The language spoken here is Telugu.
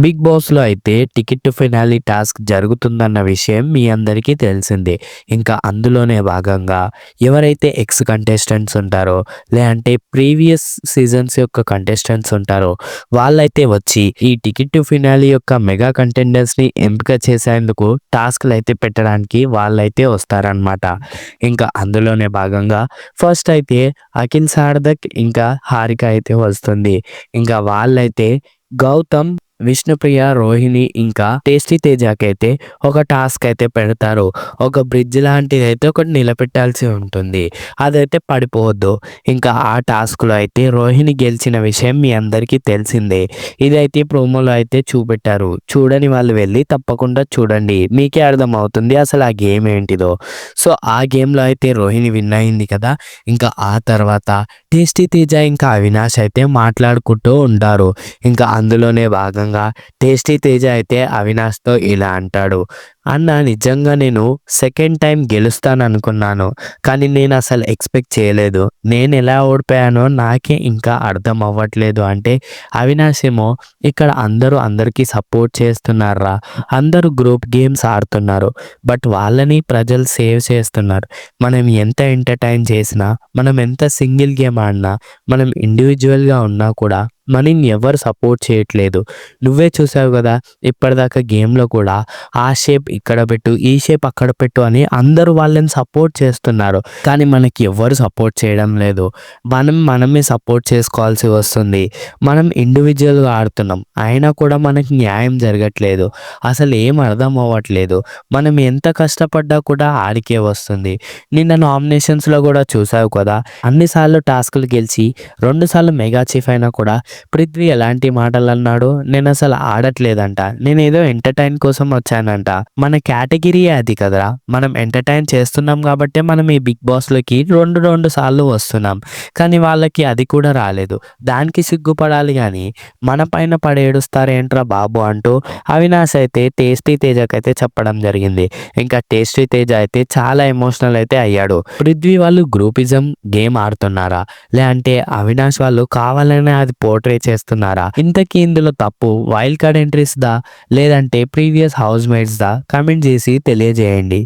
బిగ్ బాస్‌లో అయితే టికెట్ టు ఫినాలి టాస్క్ జరుగుతుందన్న విషయం మీ అందరికీ తెలిసిందే. ఇంకా అందులోనే భాగంగా ఎవరైతే ఎక్స్ కంటెస్టెంట్స్ ఉంటారో, లేదంటే ప్రీవియస్ సీజన్స్ యొక్క కంటెస్టెంట్స్ ఉంటారో, వాళ్ళైతే వచ్చి ఈ టికెట్ టు ఫినాలి యొక్క మెగా కంటెండర్స్‌ని ఎంపిక చేసేందుకు టాస్క్లు అయితే పెట్టడానికి వాళ్ళైతే వస్తారనమాట. ఇంకా అందులోనే భాగంగా ఫస్ట్ అయితే అఖిల్ సార్దక్ ఇంకా హారిక అయితే వస్తుంది. ఇంకా వాళ్ళైతే గౌతమ్, విష్ణుప్రియ, రోహిణి ఇంకా టేస్టీ తేజాకైతే ఒక టాస్క్ అయితే పెడతారు. ఒక బ్రిడ్జ్ లాంటిదైతే ఒకటి నిలబెట్టాల్సి ఉంటుంది. అదైతే పడిపోవద్దు. ఇంకా ఆ టాస్క్‌లో అయితే రోహిణి గెలిచిన విషయం మీ అందరికీ తెలిసిందే. ఇదైతే ప్రోమోలో అయితే చూపెట్టారు. చూడని వాళ్ళు వెళ్ళి తప్పకుండా చూడండి. మీకే అర్థమవుతుంది అసలు ఆ గేమ్ ఏంటిదో. సో ఆ గేమ్‌లో అయితే రోహిణి విన్ అయింది కదా! ఇంకా ఆ తర్వాత టేస్టీ తేజ ఇంకా అవినాష్ అయితే మాట్లాడుకుంటూ ఉంటారు. ఇంకా అందులోనే భాగంగా టేస్టీ తేజ అయితే అవినాష్‌తో ఇలా అంటాడు. "అన్న నిజంగా నేను సెకండ్ టైం గెలుస్తాను అనుకున్నాను కానీ నేను అసలు ఎక్స్‌పెక్ట్ చేయలేదు. నేను ఎలా ఓడిపోయానో నాకే ఇంకా అర్థం అవ్వట్లేదు" అంటే అవినాష్ ఏమో "ఇక్కడ అందరూ అందరికీ సపోర్ట్ చేస్తున్నారా అందరూ గ్రూప్ గేమ్స్ ఆడుతున్నారు. బట్ వాళ్ళని ప్రజలు సేవ్ చేస్తున్నారు. మనం ఎంత ఎంటర్‌టైన్ చేసినా, మనం ఎంత సింగిల్ గేమ్ ఆడినా, మనం ఇండివిజువల్గా ఉన్నా కూడా మనీని ఎవరు సపోర్ట్ చేయట్లేదు. నువ్వే చూసావు కదా! ఇప్పటిదాకా గేమ్‌లో కూడా ఆ షేప్ ఇక్కడ పెట్టు, ఈ షేప్ అక్కడ పెట్టు అని అందరూ వాళ్ళని సపోర్ట్ చేస్తున్నారు. కానీ మనకి ఎవ్వరు సపోర్ట్ చేయడం లేదు. మనం మనమే సపోర్ట్ చేసుకోవాల్సి వస్తుంది. మనం ఇండివిజువల్గా ఆడుతున్నాం. అయినా కూడా మనకి న్యాయం జరగట్లేదు. అసలు ఏం అర్థం అవ్వట్లేదు. మనం ఎంత కష్టపడ్డా కూడా ఆడికే వస్తుంది. నిన్న నామినేషన్స్‌లో కూడా చూసావు కదా! అన్నిసార్లు టాస్క్‌లు గెలిచి రెండుసార్లు మెగా చీఫ్ అయినా కూడా పృథ్వీ ఎలాంటి మాటలన్నాడు. అసలు ఆడట్లేదంట. నేను ఏదో ఎంటర్‌టైన్ కోసం వచ్చానంట. మన కేటగిరీ అది కదరా! మనం ఎంటర్‌టైన్ చేస్తున్నాం కాబట్టి మనం ఈ బిగ్ బాస్‌లోకి 2, 2 సార్లు వస్తున్నాం. కానీ వాళ్ళకి అది కూడా రాలేదు. దానికి సిగ్గుపడాలి కానీ మన పైన పడేడుస్తారేంట్రా బాబు అంటూ అవినాష్ అయితే టేస్టీ తేజకైతే చెప్పడం జరిగింది. ఇంకా టేస్టీ తేజ అయితే చాలా ఎమోషనల్ అయితే అయ్యాడు. పృథ్వీ వాళ్ళు గ్రూపిజం గేమ్ ఆడుతున్నారా? లేదంటే అవినాష్ వాళ్ళు కావాలనే అది పోర్ట్రే చేస్తున్నారా? ఇంతకీ ఇందులో తప్పు వైల్డ్ కార్డ్ ఎంట్రీస్ దా లేదంటే ప్రీవియస్ హౌస్ మేట్స్‌దా? కామెంట్ చేసి తెలియజేయండి.